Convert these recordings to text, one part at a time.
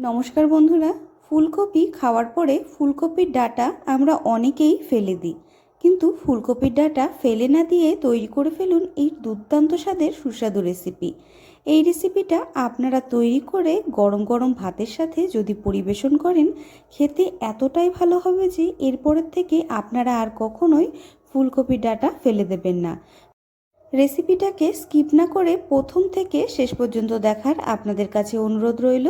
নমস্কার বন্ধুরা, ফুলকপি খাওয়ার পরে ফুলকপির ডাটা আমরা অনেকেই ফেলে দিই। কিন্তু ফুলকপির ডাটা ফেলে না দিয়ে তৈরি করে ফেলুন এই দুর্দান্ত স্বাদের সুস্বাদু রেসিপি। এই রেসিপিটা আপনারা তৈরি করে গরম গরম ভাতের সাথে যদি পরিবেশন করেন, খেতে এতটাই ভালো হবে যে এরপরের থেকে আপনারা আর কখনোই ফুলকপির ডাটা ফেলে দেবেন না। রেসিপিটাকে স্কিপ না করে প্রথম থেকে শেষ পর্যন্ত দেখার আপনাদের কাছে অনুরোধ রইল।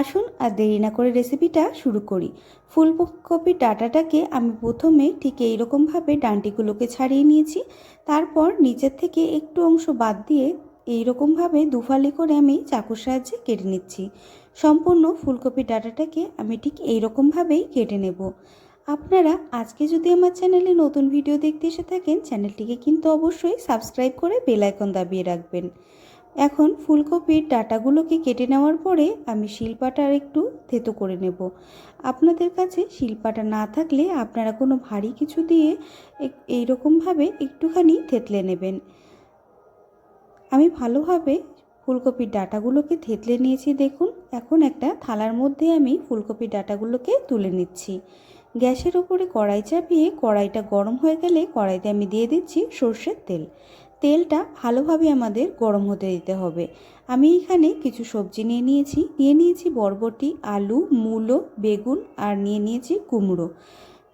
আসুন আর দেরি না করে রেসিপিটা শুরু করি। ফুলকপির ডাটাটাকে আমি প্রথমে ঠিক এইরকমভাবে ডান্টিগুলোকে ছাড়িয়ে নিয়েছি। তারপর নিচের থেকে একটু অংশ বাদ দিয়ে এইরকমভাবে দুফালি করে আমি চাকুর সাহায্যে কেটে নিচ্ছি। সম্পূর্ণ ফুলকপির ডাটাটাকে আমি ঠিক এইরকমভাবেই কেটে নেব। আপনারা আজকে যদি আমার চ্যানেলে নতুন ভিডিও দেখতে এসে থাকেন, চ্যানেলটিকে কিন্তু অবশ্যই সাবস্ক্রাইব করে বেল আইকন দাবিয়ে রাখবেন। এখন ফুলকপির ডাটাগুলোকে কেটে নেওয়ার পরে আমি শিলপাটার একটু থেতো করে নেব। আপনাদের কাছে শিলপাটা না থাকলে আপনারা কোনো ভারী কিছু দিয়ে এইরকমভাবে একটুখানি থেতলে নেবেন। আমি ভালোভাবে ফুলকপির ডাটাগুলোকে থেতলে নিয়েছি, দেখুন। এখন একটা থালার মধ্যে আমি ফুলকপির ডাটাগুলোকে তুলে নিচ্ছি। গ্যাসের ওপরে কড়াই চাপিয়ে কড়াইটা গরম হয়ে গেলে কড়াইতে আমি দিয়ে দিচ্ছি সর্ষের তেল। তেলটা ভালোভাবে আমাদের গরম হতে দিতে হবে। আমি এখানে কিছু সবজি নিয়ে নিয়েছি। নিয়ে নিয়েছি বরবটি, আলু, মূলো, বেগুন আর নিয়ে নিয়েছি কুমড়ো।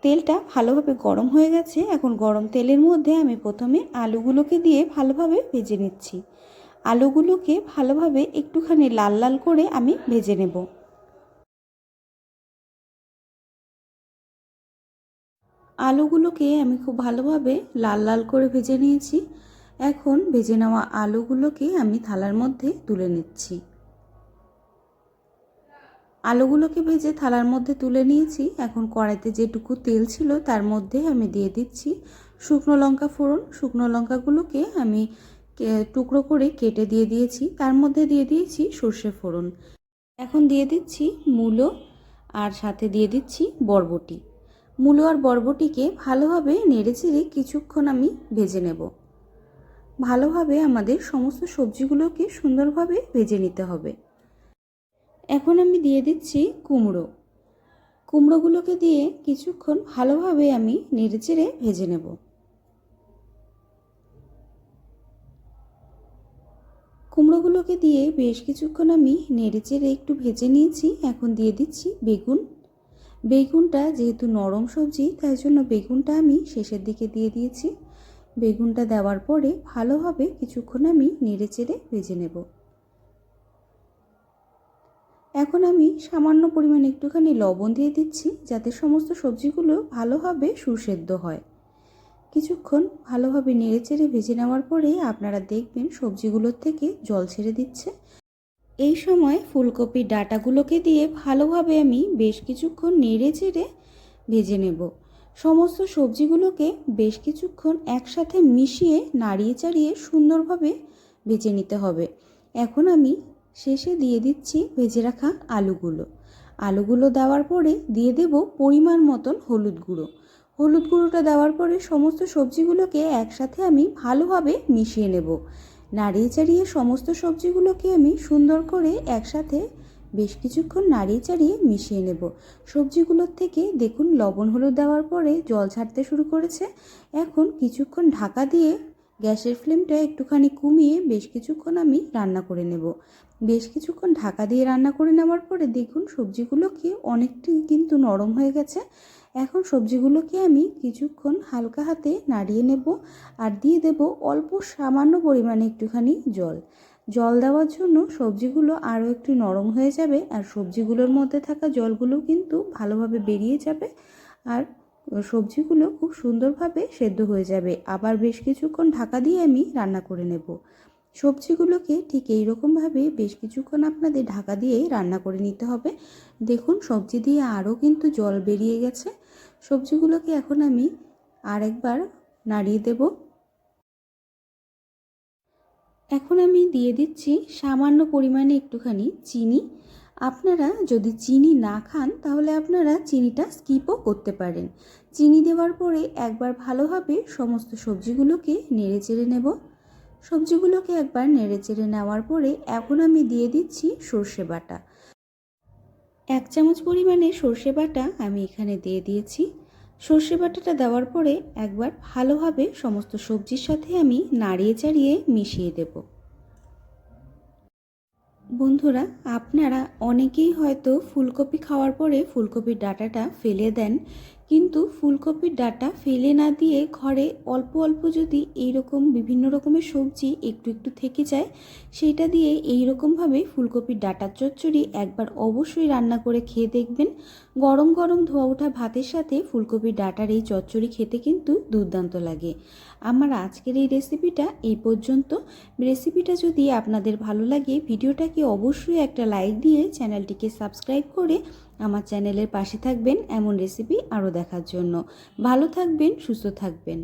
তেলটা ভালোভাবে গরম হয়ে গেছে। এখন গরম তেলের মধ্যে আমি প্রথমে আলুগুলোকে দিয়ে ভালোভাবে ভেজে নিচ্ছি। আলুগুলোকে ভালোভাবে একটুখানি লাল লাল করে আমি ভেজে নেব। আলুগুলোকে আমি খুব ভালোভাবে লাল লাল করে ভেজে নিয়েছি। এখন ভেজে নেওয়া আলুগুলোকে আমি থালার মধ্যে তুলে নিচ্ছি। আলুগুলোকে ভেজে থালার মধ্যে তুলে নিয়েছি। এখন কড়াইতে যেটুকু তেল ছিল তার মধ্যে আমি দিয়ে দিচ্ছি শুকনো লঙ্কা ফোড়ন। শুকনো লঙ্কাগুলোকে আমি টুকরো করে কেটে দিয়ে দিয়েছি। তার মধ্যে দিয়ে দিয়েছি সর্ষে ফোড়ন। এখন দিয়ে দিচ্ছি মূলো আর সাথে দিয়ে দিচ্ছি বরবটি। মূলো আর বরবটিকে ভালোভাবে নেড়ে চেড়ে কিছুক্ষণ আমি ভেজে নেব। ভালোভাবে আমাদের সমস্ত সবজিগুলোকে সুন্দরভাবে ভেজে নিতে হবে। এখন আমি দিয়ে দিচ্ছি কুমড়ো। কুমড়োগুলোকে দিয়ে কিছুক্ষণ ভালোভাবে আমি নেড়ে চেড়ে ভেজে নেব। কুমড়োগুলোকে দিয়ে বেশ কিছুক্ষণ আমি নেড়ে চেড়ে একটু ভেজে নিয়েছি। এখন দিয়ে দিচ্ছি বেগুন। বেগুনটা যেহেতু নরম সবজি, তাই জন্য বেগুনটা আমি শেষের দিকে দিয়ে দিয়েছি। বেগুনটা দেওয়ার পরে ভালোভাবে কিছুক্ষণ আমি নেড়ে চেড়ে ভেজে নেব। এখন আমি সামান্য পরিমাণে একটুখানি লবণ দিয়ে দিচ্ছি, যাতে সমস্ত সবজিগুলো ভালোভাবে সুসেদ্ধ হয়। কিছুক্ষণ ভালোভাবে নেড়ে চেড়ে ভেজে নেওয়ার পরে আপনারা দেখবেন সবজিগুলোর থেকে জল ছেড়ে দিচ্ছে। এই সময় ফুলকপির ডাটাগুলোকে দিয়ে ভালোভাবে আমি বেশ কিছুক্ষণ নেড়ে চেড়ে ভেজে নেব। সমস্ত সবজিগুলোকে বেশ কিছুক্ষণ একসাথে মিশিয়ে, নাড়িয়ে চাড়িয়ে সুন্দরভাবে ভেজে নিতে হবে। এখন আমি শেষে দিয়ে দিচ্ছি ভেজে রাখা আলুগুলো। আলুগুলো দেওয়ার পরে দিয়ে দেব পরিমাণ মতন হলুদ গুঁড়ো। হলুদ গুঁড়োটা দেওয়ার পরে সমস্ত সবজিগুলোকে একসাথে আমি ভালোভাবে মিশিয়ে নেব। নাড়িয়ে চাড়িয়ে সমস্ত সবজিগুলোকে আমি সুন্দর করে একসাথে বেশ কিছুক্ষণ নাড়িয়ে চাড়িয়ে মিশিয়ে নেব। সবজিগুলোর থেকে দেখুন, লবণ হলুদ দেওয়ার পরে জল ছাড়তে শুরু করেছে। এখন কিছুক্ষণ ঢাকা দিয়ে গ্যাসের ফ্লেমটা একটুখানি কমিয়ে বেশ কিছুক্ষণ আমি রান্না করে নেব। বেশ কিছুক্ষণ ঢাকা দিয়ে রান্না করে নেওয়ার পরে দেখুন সবজিগুলোকে অনেকটি কিন্তু নরম হয়ে গেছে। এখন সবজিগুলোকে আমি কিছুক্ষণ হালকা হাতে নাড়িয়ে নেব আর দিয়ে দেব অল্প সামান্য পরিমাণে একটুখানি জল। জল দেওয়ার জন্য সবজিগুলো আরও একটু নরম হয়ে যাবে আর সবজিগুলোর মধ্যে থাকা জলগুলো কিন্তু ভালোভাবে বেরিয়ে যাবে আর সবজিগুলো খুব সুন্দরভাবে সেদ্ধ হয়ে যাবে। আবার বেশ কিছুক্ষণ ঢাকা দিয়ে আমি রান্না করে নেব। সবজিগুলোকে ঠিক এই রকমভাবে বেশ কিছুক্ষণ আপনাদের ঢাকা দিয়ে রান্না করে নিতে হবে। দেখুন, সবজি দিয়ে আরও কিন্তু জল বেরিয়ে গেছে। সবজিগুলোকে এখন আমি আরেকবার নাড়িয়ে দেব। এখন আমি দিয়ে দিচ্ছি সামান্য পরিমাণে একটুখানি চিনি। আপনারা যদি চিনি না খান, তাহলে আপনারা চিনিটা স্কিপও করতে পারেন। চিনি দেওয়ার পরে একবার ভালোভাবে সমস্ত সবজিগুলোকে নেড়ে চেড়ে নেব। সবজিগুলোকে একবার নেড়ে চেড়ে নেওয়ার পরে এখন আমি দিয়ে দিচ্ছি সর্ষে বাটা। এক চামচ পরিমাণে সর্ষে বাটা আমি এখানে দিয়ে দিয়েছি। সর্ষে বাটাটা দেওয়ার পরে একবার ভালোভাবে সমস্ত সবজির সাথে আমি নাড়িয়ে চাড়িয়ে মিশিয়ে দেব। বন্ধুরা, আপনারা অনেকেই হয়তো ফুলকপি খাওয়ার পরে ফুলকপির ডাটাটা ফেলে দেন। কিন্তু ফুলকপির ডাটা ফেলে না দিয়ে ঘরে অল্প অল্প যদি এই রকম বিভিন্ন রকমের সবজি একটু একটু থেকে যায় সেইটা দিয়ে এই রকমভাবে ফুলকপির ডাটার চচ্চড়ি একবার অবশ্যই রান্না করে খেয়ে দেখবেন। গরম গরম ধোয়া ওঠা ভাতের সাথে ফুলকপির ডাটার এই চচ্চড়ি খেতে কিন্তু দুর্দান্ত লাগে। আমার আজকের এই রেসিপিটা এই পর্যন্ত। রেসিপিটা যদি আপনাদের ভালো লাগে, ভিডিওটাকে অবশ্যই একটা লাইক দিয়ে চ্যানেলটিকে সাবস্ক্রাইব করে আমার চ্যানেলের পাশে থাকবেন এমন রেসিপি আরও দেখার জন্য। ভালো থাকবেন, সুস্থ থাকবেন।